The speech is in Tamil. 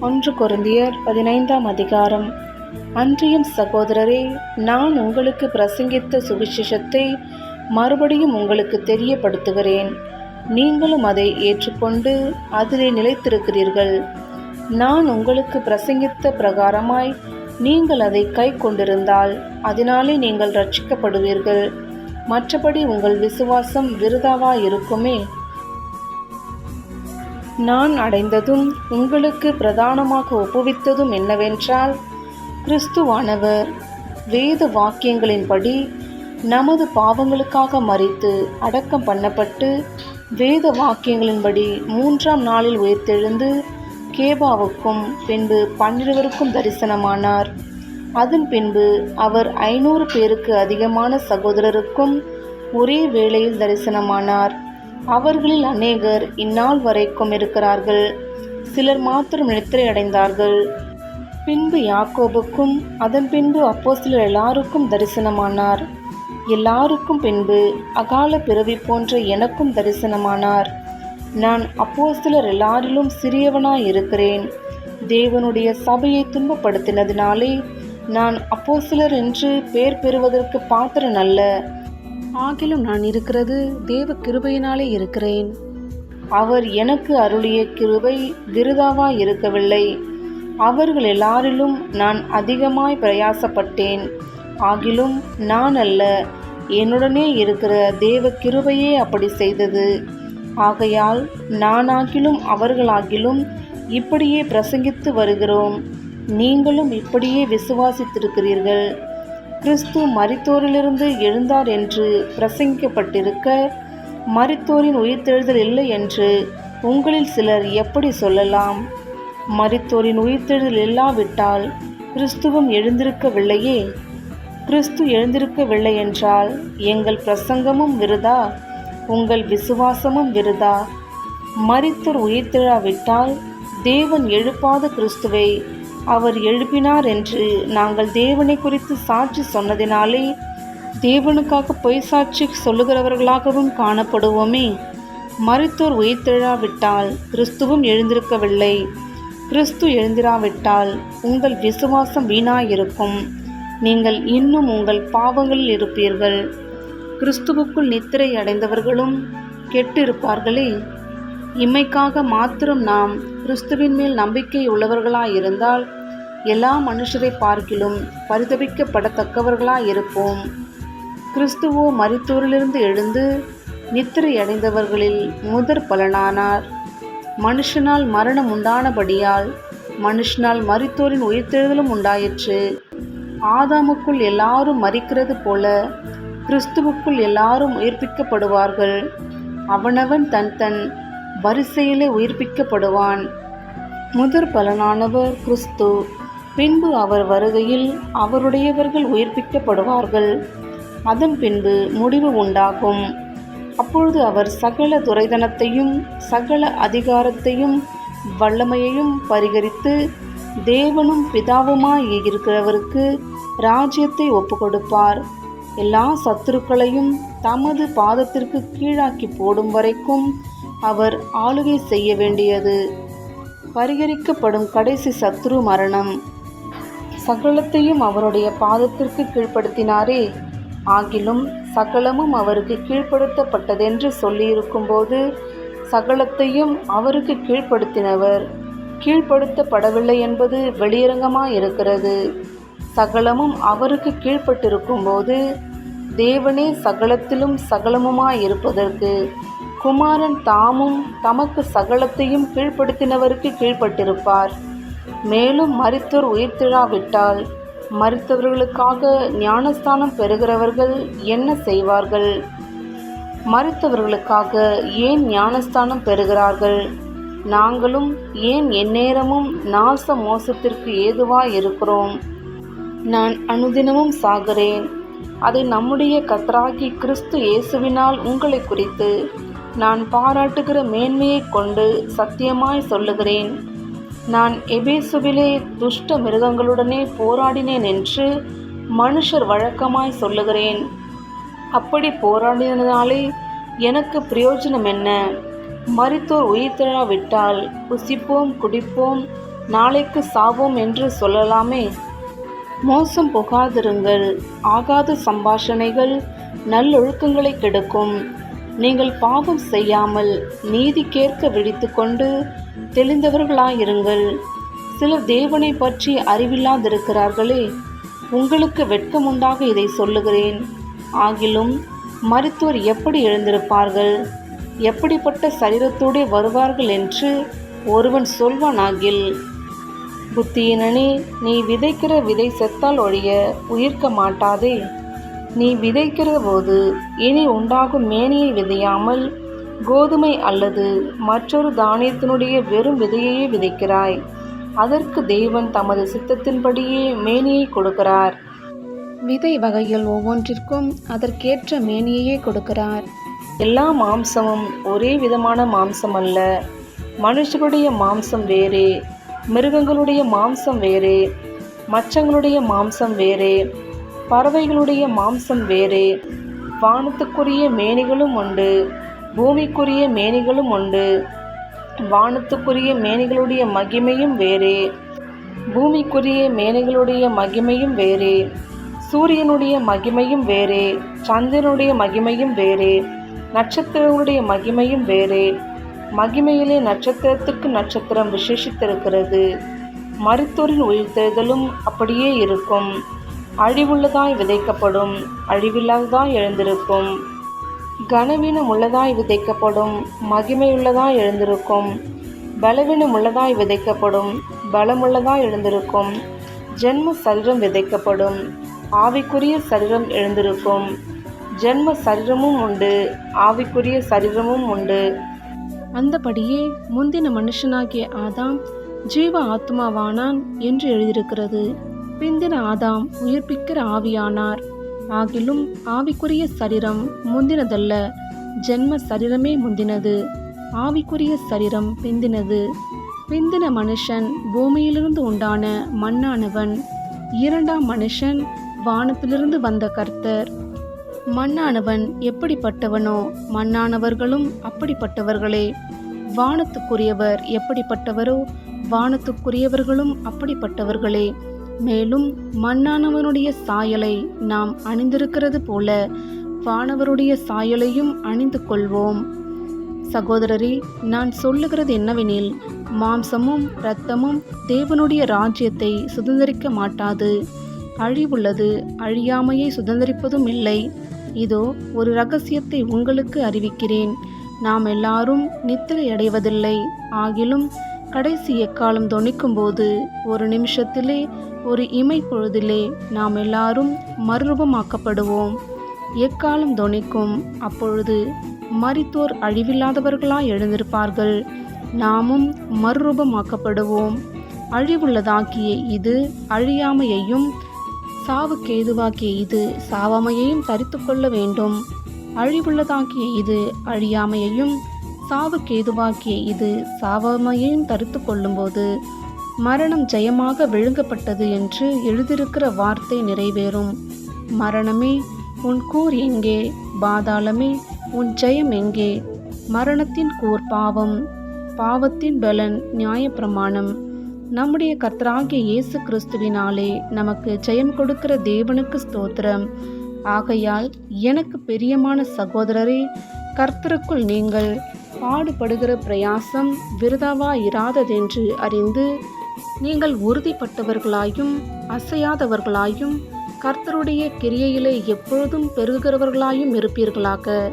ஒன்று குருந்தியர் பதினைந்தாம் அதிகாரம். அன்றியும் சகோதரரே நான் உங்களுக்கு பிரசங்கித்த சுவிசேஷத்தை மறுபடியும் உங்களுக்கு தெரியப்படுத்துகிறேன். நீங்களும் அதை ஏற்றுக்கொண்டு அதிலே நிலைத்திருக்கிறீர்கள். நான் உங்களுக்கு பிரசங்கித்த பிரகாரமாய் நீங்கள் அதை கை கொண்டிருந்தால் அதனாலே நீங்கள் ரட்சிக்கப்படுவீர்கள் மற்றபடி உங்கள் விசுவாசம் விருதாவாயிருக்குமே. இருக்குமே நான் அடைந்ததும் உங்களுக்கு பிரதானமாக ஒப்புவித்ததும் என்னவென்றால் கிறிஸ்துவானவர் வேத வாக்கியங்களின்படி நமது பாவங்களுக்காக மறித்து அடக்கம் பண்ணப்பட்டு வேத வாக்கியங்களின்படி மூன்றாம் நாளில் உயிர்த்தெழுந்து கேபாவுக்கும் பின்பு பன்னிருவருக்கும் தரிசனமானார். அதன் பின்பு அவர் ஐநூறு பேருக்கு அதிகமான சகோதரருக்கும் ஒரே வேளையில் தரிசனமானார். அவர்களில் அநேகர் இந்நாள் வரைக்கும் இருக்கிறார்கள். சிலர் மாத்திரம் நித்திரை அடைந்தார்கள் பின்பு யாக்கோபுக்கும் அதன் பின்பு அப்போஸ்தலர் எல்லாருக்கும் தரிசனமானார். எல்லாருக்கும் பின்பு அகால பிறவி போன்ற எனக்கும் தரிசனமானார். நான் அப்போஸ்தலர் எல்லாரிலும் சிறியவனாய் இருக்கிறேன். தேவனுடைய சபையை துன்பப்படுத்தினதினாலே நான் அப்போஸ்தலர் என்று பெயர் பெறுவதற்கு பாத்திரன் அல்ல ஆகிலும் நான் இருக்கிறது தேவ கிருபையினாலே இருக்கிறேன். அவர் எனக்கு அருளிய கிருபை விருதாவா இருக்கவில்லை. அவர்கள் எல்லாரிலும் நான் அதிகமாய் பிரயாசப்பட்டேன். ஆகிலும் நான் அல்ல என்னுடனே இருக்கிற தேவ கிருபையே அப்படி செய்தது. ஆகையால் நானாகிலும் அவர்களாகிலும் இப்படியே பிரசங்கித்து வருகிறோம். நீங்களும் இப்படியே விசுவாசித்திருக்கிறீர்கள். கிறிஸ்து மரித்தோரிலிருந்து எழுந்தார் என்று பிரசங்கிக்கப்பட்டிருக்க மரித்தோரின் உயிர்த்தெழுதல் இல்லை என்று உங்களில் சிலர் எப்படி சொல்லலாம்? மரித்தோரின் உயிர்த்தெழுதல் இல்லாவிட்டால் கிறிஸ்துவும் எழுந்திருக்கவில்லையே. கிறிஸ்து எழுந்திருக்கவில்லை என்றால் எங்கள் பிரசங்கமும் விருதா? உங்கள் விசுவாசமும் விருதா? மரித்தோர் உயிர்த்தெழாவிட்டால் தேவன் எழுப்பாத கிறிஸ்துவை அவர் எழுப்பினார் என்று நாங்கள் தேவனை குறித்து சாட்சி சொன்னதினாலே தேவனுக்காக பொய் சாட்சி சொல்லுகிறவர்களாகவும் காணப்படுவோமே. மருத்துவர் உயிர்த்தெழாவிட்டால் கிறிஸ்துவும் எழுந்திருக்கவில்லை. கிறிஸ்து எழுந்திராவிட்டால் உங்கள் விசுவாசம் வீணாயிருக்கும். நீங்கள் இன்னும் உங்கள் பாவங்களில் இருப்பீர்கள். கிறிஸ்துவுக்குள் நித்திரை அடைந்தவர்களும் கெட்டிருப்பார்களே. இம்மைக்காக மாத்திரம் நாம் கிறிஸ்துவின் மேல் நம்பிக்கை உள்ளவர்களாயிருந்தால் எல்லா மனுஷரை பார்க்கிலும் பரிதபிக்கப்படத்தக்கவர்களாயிருப்போம். கிறிஸ்துவோ மரித்தோரிலிருந்து எழுந்து நித்திரை அடைந்தவர்களில் முதற் பலனானார். மனுஷனால் மரணம் உண்டானபடியால் மனுஷனால் மரித்தோரின் உயிர்த்தெழுதலும் உண்டாயிற்று. ஆதாமுக்குள் எல்லாரும் மறிக்கிறது போல கிறிஸ்துவுக்குள் எல்லாரும் உயிர்ப்பிக்கப்படுவார்கள். அவனவன் தன் தன் வரிசையிலே உயிர்ப்பிக்கப்படுவான். முதற் பலனானவர் கிறிஸ்து. பின்பு அவர் வருகையில் அவருடையவர்கள் உயிர்ப்பிக்கப்படுவார்கள். அதன் பின்பு முடிவு உண்டாகும். அப்பொழுது அவர் சகல துரைதனத்தையும் சகல அதிகாரத்தையும் வல்லமையையும் பரிகரித்து தேவனும் பிதாவுமாய் இருக்கிறவருக்கு ராஜ்யத்தை ஒப்புக்கொடுப்பார். எல்லா சத்துருக்களையும் தமது பாதத்திற்கு கீழாக்கி போடும் வரைக்கும் அவர் ஆளுகை செய்ய வேண்டியது. பரிகரிக்கப்படும் கடைசி சத்ரு மரணம். சகலத்தையும் அவருடைய பாதத்திற்கு கீழ்ப்படுத்தினாரே. ஆகிலும் சகலமும் அவருக்கு கீழ்ப்படுத்தப்பட்டதென்று சொல்லியிருக்கும்போது சகலத்தையும் அவருக்கு கீழ்ப்படுத்தினவர். கீழ்ப்படுத்தப்படவில்லை என்பது வெளியரங்கமாயிருக்கிறது. சகலமும் அவருக்கு கீழ்ப்பட்டிருக்கும்போது தேவனே சகலத்திலும் சகலமுமாயிருப்பதற்கு குமாரன் தாமும் தமக்கு சகலத்தையும் கீழ்ப்படுத்தினவருக்கு கீழ்ப்பட்டிருப்பார். மேலும் மறித்தோர் உயிர்த்திழாவிட்டால் மறித்தவர்களுக்காக ஞானஸ்தானம் பெறுகிறவர்கள் என்ன செய்வார்கள்? மறித்தவர்களுக்காக ஏன் ஞானஸ்தானம் பெறுகிறார்கள்? நாங்களும் ஏன் எந்நேரமும் நாச மோசத்திற்கு ஏதுவாய் இருக்கிறோம் நான் அனுதினமும் சாகிறேன். அதை நம்முடைய கத்தராகி கிறிஸ்து இயேசுவினால் உங்களை குறித்து நான் பாராட்டுகிற மேன்மையைக் கொண்டு சத்தியமாய் சொல்லுகிறேன். நான் எபேசுவிலே துஷ்ட மிருகங்களுடனே போராடினேன் என்று மனுஷர் வழக்கமாய் சொல்லுகிறேன். அப்படி போராடினதாலே எனக்கு பிரயோஜனம் என்ன? மரித்தோர் உயிர்த்தெழாவிட்டால் புசிப்போம் குடிப்போம் நாளைக்கு சாவோம் என்று சொல்லலாமே? மோசம் புகாதிருங்கள். ஆகாத சம்பாஷணைகள் நல்லொழுக்கங்களை கெடுக்கும். நீங்கள் பாவம் செய்யாமல் நீதிக்கேற்க விழித்துக்கொண்டு தெளிந்தவர்களாயிருங்கள். சிலர் தேவனை பற்றி அறிவில்லாதிருக்கிறார்களே உங்களுக்கு வெட்கமுண்டாக இதை சொல்லுகிறேன். ஆகிலும் மருத்துவர் எப்படி எழுந்திருப்பார்கள்? எப்படிப்பட்ட சரீரத்தோடே வருவார்கள் என்று ஒருவன் சொல்வானாகில் புத்தியினனே நீ விதைக்கிற விதை செத்தால் ஒழிய உயிர்க்க மாட்டாதே. நீ விதைக்கிற போது இனி உண்டாகும் மேனியை விதையாமல் கோதுமை அல்லது மற்றொரு தானியத்தினுடைய வெறும் விதையையே விதைக்கிறாய். அதற்கு தேவன் தமது சித்தத்தின்படியே மேனியை கொடுக்கிறார். விதை வகைகள் ஒவ்வொன்றிற்கும் அதற்கேற்ற மேனியையே கொடுக்கிறார். எல்லா மாம்சமும் ஒரே விதமான மாம்சம் அல்ல. மனுஷருடைய மாம்சம் வேறே மிருகங்களுடைய மாம்சம் வேறே மச்சங்களுடைய மாம்சம் வேறே பறவைகளுடைய மாம்சம் வேறே வானத்துக்குரிய மேனிகளும் உண்டு. பூமிக்குரிய மேனிகளும் உண்டு. வானத்துக்குரிய மேனிகளுடைய மகிமையும் வேறே. பூமிக்குரிய மேனிகளுடைய மகிமையும் வேறே. சூரியனுடைய மகிமையும் வேறே. சந்திரனுடைய மகிமையும் வேறே. நட்சத்திரங்களுடைய மகிமையும் வேறே. மகிமையிலே நட்சத்திரத்துக்கு நட்சத்திரம் விசேஷித்திருக்கிறது. மருத்துவரின் உயிர்த்தெழுதலும் அப்படியே இருக்கும். அழிவுள்ளதாய் விதைக்கப்படும். அழிவில்லாததாய் எழுந்திருக்கும். கனவீனம் உள்ளதாய் விதைக்கப்படும் மகிமையுள்ளதாய் எழுந்திருக்கும். பலவீனம் உள்ளதாய் விதைக்கப்படும் பலமுள்ளதாய் எழுந்திருக்கும். ஜென்ம சரீரம் விதைக்கப்படும் ஆவிக்குரிய சரீரம் எழுந்திருக்கும். ஜென்ம சரீரமும் உண்டு ஆவிக்குரிய சரீரமும் உண்டு. அந்தபடியே முந்தின மனுஷனாகிய ஆதாம் ஜீவ ஆத்மாவானான் என்று எழுதியிருக்கிறது. பிந்தின ஆதாம் உயிர்ப்பிக்கிற ஆவியானார். ஆகிலும் ஆவிக்குரிய சரீரம் முந்தினதல்ல. ஜென்ம சரீரமே முந்தினது. ஆவிக்குரிய சரீரம் பிந்தினது. பிந்தின மனுஷன் பூமியிலிருந்து உண்டான மண்ணானவன். இரண்டாம் மனுஷன் வானத்திலிருந்து வந்த கர்த்தர். மண்ணானவன் எப்படிப்பட்டவனோ மண்ணானவர்களும் அப்படிப்பட்டவர்களே. வானத்துக்குரியவர் எப்படிப்பட்டவரோ வானத்துக்குரியவர்களும் அப்படிப்பட்டவர்களே. மேலும் மண்ணானவனுடைய சாயலை நாம் அணிந்திருக்கிறது போல வானவருடைய சாயலையும் அணிந்து கொள்வோம். சகோதரரே நான் சொல்லுகிறது என்னவெனில் மாம்சமும் இரத்தமும் தேவனுடைய ராஜ்யத்தை சுதந்திரிக்க மாட்டாது. அழிவுள்ளது அழியாமையை சுதந்திரிப்பதும் இல்லை. இதோ ஒரு ரகசியத்தை உங்களுக்கு அறிவிக்கிறேன். நாம் எல்லாரும் நித்திரை அடைவதில்லை ஆகிலும் கடைசி எக்காலம் தொனிக்கும்போது ஒரு நிமிஷத்திலே ஒரு இமை பொழுதிலே நாம் எல்லாரும் மறுரூபமாக்கப்படுவோம். எக்காலம் தொனிக்கும் அப்பொழுது மறித்தோர் அழிவில்லாதவர்களாய் எழுந்திருப்பார்கள். நாமும் மறுரூபமாக்கப்படுவோம். அழிவுள்ளதாக்கிய இது அழியாமையையும் சாவுக்கு ஏதுவாக்கிய இது சாவாமையையும் தரித்து கொள்ள வேண்டும். அழிவுள்ளதாக்கிய இது அழியாமையையும் சாவுக்கு ஏதுவாக்கிய இது சாவமையும் தரித்து கொள்ளும்போது மரணம் ஜெயமாக விழுங்கப்பட்டது என்று எழுதியிருக்கிற வார்த்தை நிறைவேறும். மரணமே உன் கூர் எங்கே? பாதாளமே உன் ஜெயம் எங்கே? மரணத்தின் கூர் பாவம் பாவத்தின் பலன் நியாயப்பிரமாணம். நம்முடைய கர்த்தராகிய இயேசு கிறிஸ்துவினாலே நமக்கு ஜெயம் கொடுக்கிற தேவனுக்கு ஸ்தோத்திரம். ஆகையால் எனக்கு பிரியமான சகோதரரே கர்த்தருக்குள் நீங்கள் பாடுபடுகிற பிரயாசம் விருதாவாயிராததென்று அறிந்து நீங்கள் உறுதிப்பட்டவர்களாயும் அசையாதவர்களாயும் கர்த்தருடைய கிரியையிலே எப்பொழுதும் பெருகுகிறவர்களாயும் இருப்பீர்களாக.